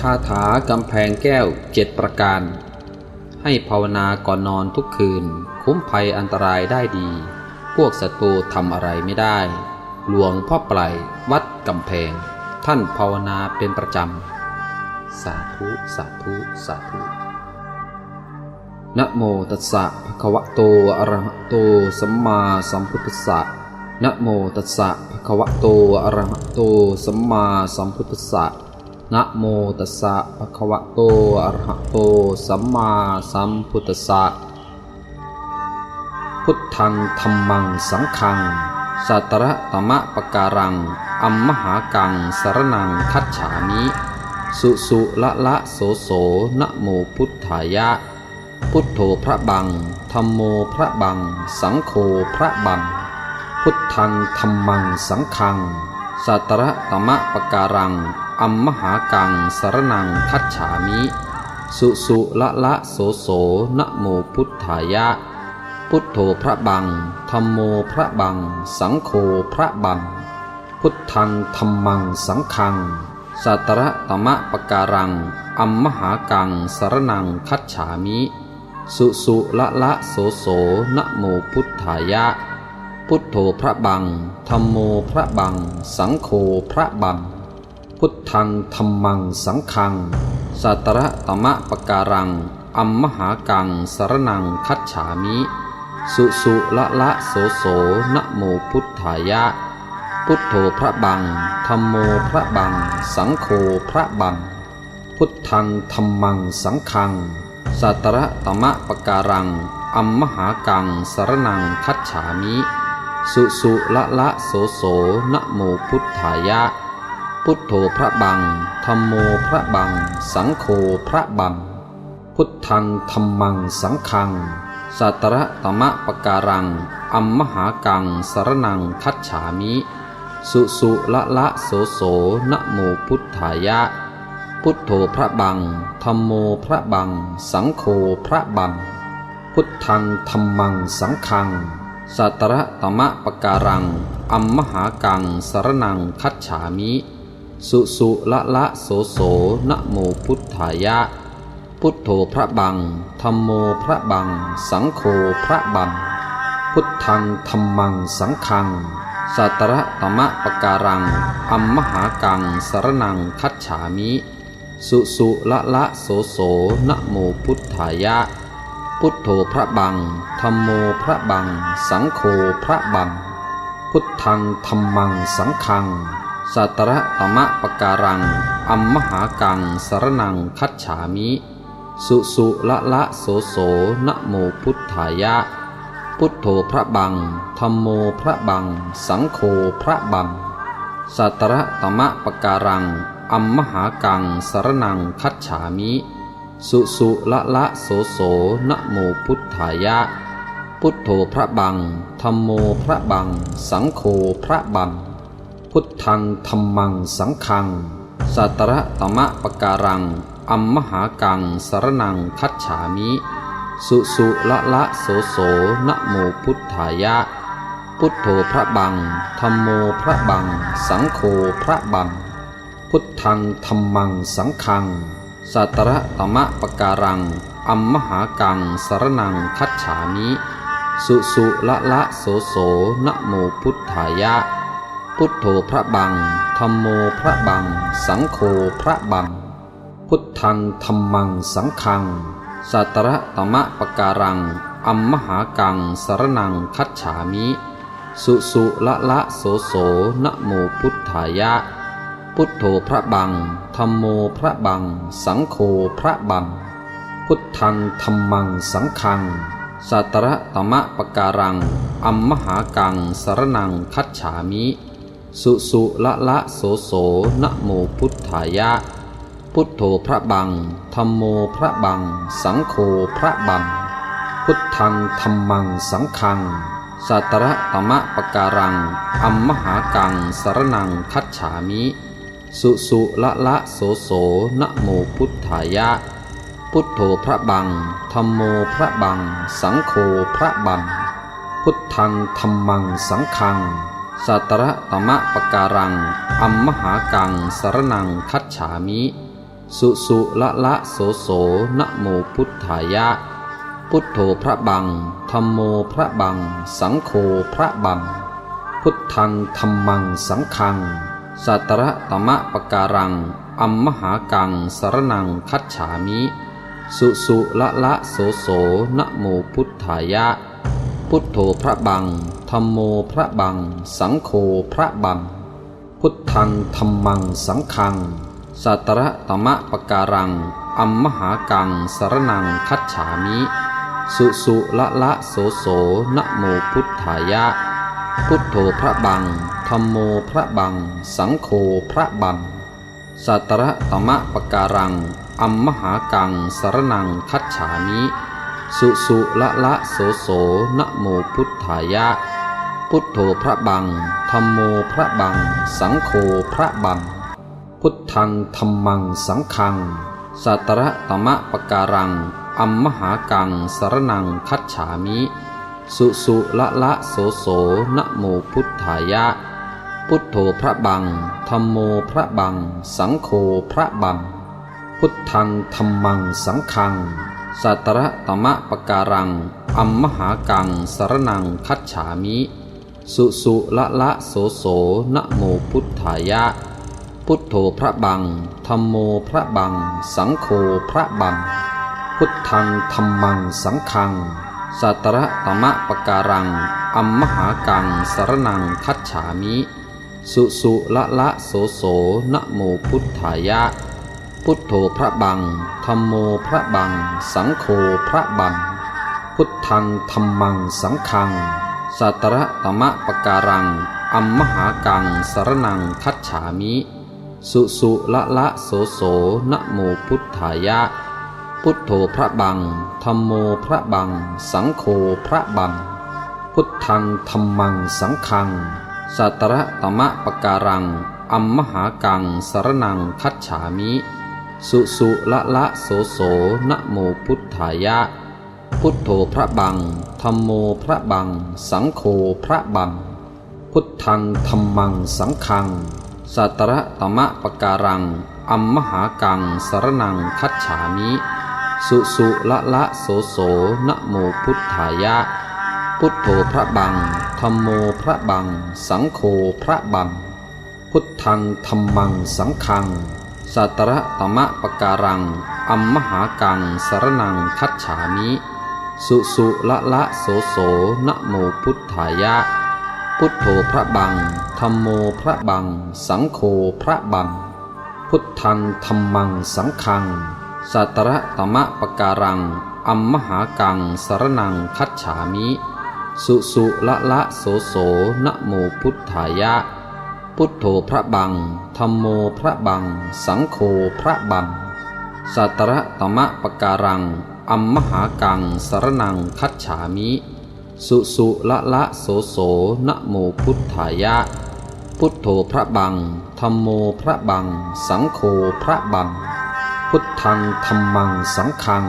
คาถากำแพงแก้วเจ็ดประการ ให้ภาวนาก่อนนอนทุกคืน คุ้มภัยอันตรายได้ดี พวกศัตรูทำอะไรไม่ได้ หลวงพ่อปลายวัดกำแพง ท่านภาวนาเป็นประจำ สาธุ สาธุ สาธุนะโมตัสสะภะคะวะโตอะระหะโตสัมมาสัมพุทธัสสะนะโมตัสสะภะคะวะโตอะระหะโตสัมมาสัมพุทธัสสะ นะโมตัสสะภะคะวะโต อะระหะโต สัมมาสัมพุทธัสสะ พุทธังธัมมังสังฆัง สัตระตมะปะการัง อัมมหากังสรนังคัจฉามิ สุสุละละโสโสนะโมพุทธายะ พุทโธพระบังธรรมโมพระบัง สังโฆพระบัง พุทธังธรรมังสังฆัง สัตระตมะปะการัง อัมมหากังสารนังคัจฉามิ สุสุละละโสโสนะโมพุทธายะ พุทโธพระบังธรรมโมพระบัง สังโฆพระบัง พุทธังธรรมังสังฆังสัตระตมะปการัง อัมมหากังสารนังคัจฉามิ สุสุละละโสโสนะโมพุทธายะ พุทโธพระบังธรรมโมพระบัง สังโฆพระบัง พุทธังธรรมังสังฆังสัตระตมะปการัง อัมมหากังสรนังคัจฉามิ สุสุละละโสโสนะโมพุทธายะ พุทโธพระบังธรรมโมพระบัง สังโฆพระบัง พุทธังธรรมังสังฆังสัตระตมะปการัง อัมมหากังสรนังคัจฉามิ สุสุละละโสโสนะโมพุทธายะ พุทโธพระบังธรรมโมพระบัง สังโฆพระบัง พุทธังธรรมังสังฆังสัตระตมะปะการัง อัมมหากังสรนังคัจฉามิ สุสุละละโสโสนะโมพุทธายะ พุทโธพระบังธรรมโมพระบัง สังโฆพระบัง พุทธังธรรมังสังฆังสัตระตมะปะการัง อัมมหากังสรนังคัจฉามิ สุสุละละโสโสนะโมพุทธายะ พุทโธพระบังธรรมโมพระบัง สังโฆพระบัง พุทธังธรรมังสังฆังสัตระตมะปะการังอัมมหากังสรนังคัจฉามิ สุสุละละโสโสนะโมพุทธายะ พุทโธพระบังธรรมโมพระบัง สังโฆพระบัง พุทธังธรรมังสังฆัง สัตระตมะปการัง อัมมหากังสรนังคัจฉามิ สุสุละละโสโสนะโมพุทธายะ พุทโธพระบังธรรมโมพระบัง สังโฆพระบัง สัตระตมะปการัง อัมมหากังสรนังคัจฉามิ สุสุละละโสโสนะโมพุทธายะ พุทโธพระบังธรรมโมพระบัง สังโฆพระบัง พุทธังธรรมังสังฆังสัตระตมะปการัง อัมมหากังสรนังคัจฉามิ สุสุละละโสโสนะโมพุทธายะ พุทโธพระบังธรรมโมพระบัง สังโฆพระบัง พุทธังธรรมังสังฆังสัตระตมะปการัง อัมมหากังสรนังคัจฉามิ สุสุละละโสโสนะโมพุทธายะ พุทโธพระบังธรรมโมพระบัง สังโฆพระบัง พุทธังธรรมังสังฆังสัตระตมะปะการัง อัมมหากังสรนังคัจฉามิ สุสุละละโสโสนะโมพุทธายะ พุทโธพระบังธรรมโมพระบัง สังโฆพระบัง พุทธังธรรมังสังฆังสัตระตมะปะการัง อัมมหากังสรนังคัจฉามิ สุสุละละโสโสนะโมพุทธายะ พุทโธพระบังธรรมโมพระบัง สังโฆพระบัง พุทธังธรรมังสังฆังสัตระตมะปการัง อัมมหากังสรนังคัจฉามิ สุสุละละโสโสนะโมพุทธายะ พุทโธพระบังธรรมโมพระบัง สังโฆพระบัง พุทธังธรรมังสังฆัง สัตระตมะปการัง อัมมหากังสรนังคัจฉามิ สุสุละละโสโสนะโมพุทธายะ พุทโธพระบังธรรมโมพระบัง สังโฆพระบัง พุทธังธรรมังสังฆังสัตระตมะปการัง อัมมหากังสรนังคัจฉามิ สุสุละละโสโสนะโมพุทธายะ พุทโธพระบังธรรมโมพระบัง สังโฆพระบัง พุทธังธรรมังสังฆังสัตระตมะปะการัง อัมมหากังสรนังคัจฉามิ สุสุละละโสโสนะโมพุทธายะ พุทโธพระบังธรรมโมพระบัง สังโฆพระบังสัตระตมะปะการัง อัมมหากังสรนังคัจฉามิ สุสุละละโสโสนะโมพุทธายะ พุทโธพระบังธรรมโมพระบัง สังโฆพระบัง พุทธังธรรมังสังฆังสัตระตมะปะการัง อัมมหากังสรนังคัจฉามิ สุสุละละโสโสนะโมพุทธายะ พุทโธพระบังธรรมโมพระบัง สังโฆพระบัง พุทธังธรรมังสังฆัง สัตระตมะปการัง อัมมหากังสรนังคัจฉามิ สุสุละละโสโสนะโมพุทธายะ พุทโธพระบังธรรมโมพระบัง สังโฆพระบัง พุทธังธรรมังสังฆัง สัตระตมะปการัง อัมมหากังสรนังคัจฉามิ สุสุละละโสโสนะโมพุทธายะ พุทโธพระบังธรรมโมพระบัง สังโฆพระบัง พุทธังธรรมังสังฆังสัตระตมะปะการัง อัมมหากังสรนังคัจฉามิ สุสุละละโสโสนะโมพุทธายะ พุทโธพระบังธรรมโมพระบัง สังโฆพระบัง พุทธังธรรมังสังฆังสัตระตมะปะการัง อัมมหากังสรนังคัจฉามิ สุสุละละโสโสนะโมพุทธายะ พุทโธพระบังธรรมโมพระบัง สังโฆพระบัง พุทธังธรรมังสังฆังสัตระตมะปการัง อัมมหากังสรนังคัจฉามิ สุสุละละโสโสนะโมพุทธายะ พุทโธพระบังธรรมโมพระบัง สังโฆพระบัง พุทธังธรรมังสังฆัง สัตระตมะปการัง อัมมหากังสรนังคัจฉามิ สุสุละละโสโสนะโมพุทธายะ พุทโธพระบังธรรมโมพระบัง สังโฆพระบัง พุทธังธรรมังสังฆัง สัตระตมะปการัง อัมมหากังสรนังคัจฉามิ สุสุละละโสโสนะโมพุทธายะ พุทโธพระบังธรรมโมพระบัง สังโฆพระบัง สัตระตมะปะการัง อัมมหากังสรนังคัจฉามิ สุสุละละโสโสนะโมพุทธายะ พุทโธพระบังธรรมโมพระบัง สังโฆพระบัง พุทธังธรรมังสังฆัง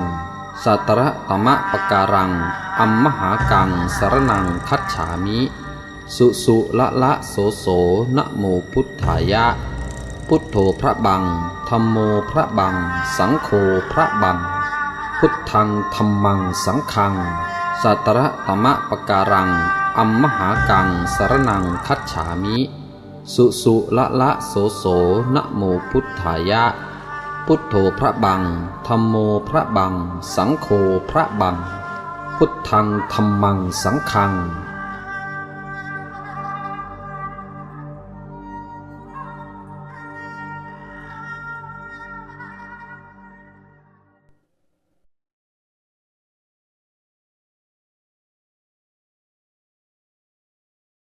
สัตระตมะปะการัง อัมมหากังสรนังคัจฉามิ สุสุละละโสโสนะโมพุทธายะ พุทโธพระบังธรรมโมพระบัง สังโฆพระบัง พุทธังธรรมังสังฆังสัตระตมะปะการัง อัมมหากังสรนังคัจฉามิ สุสุละละโสโสนะโมพุทธายะ พุทโธพระบังธรรมโมพระบัง สังโฆพระบัง พุทธังธรรมังสังฆัง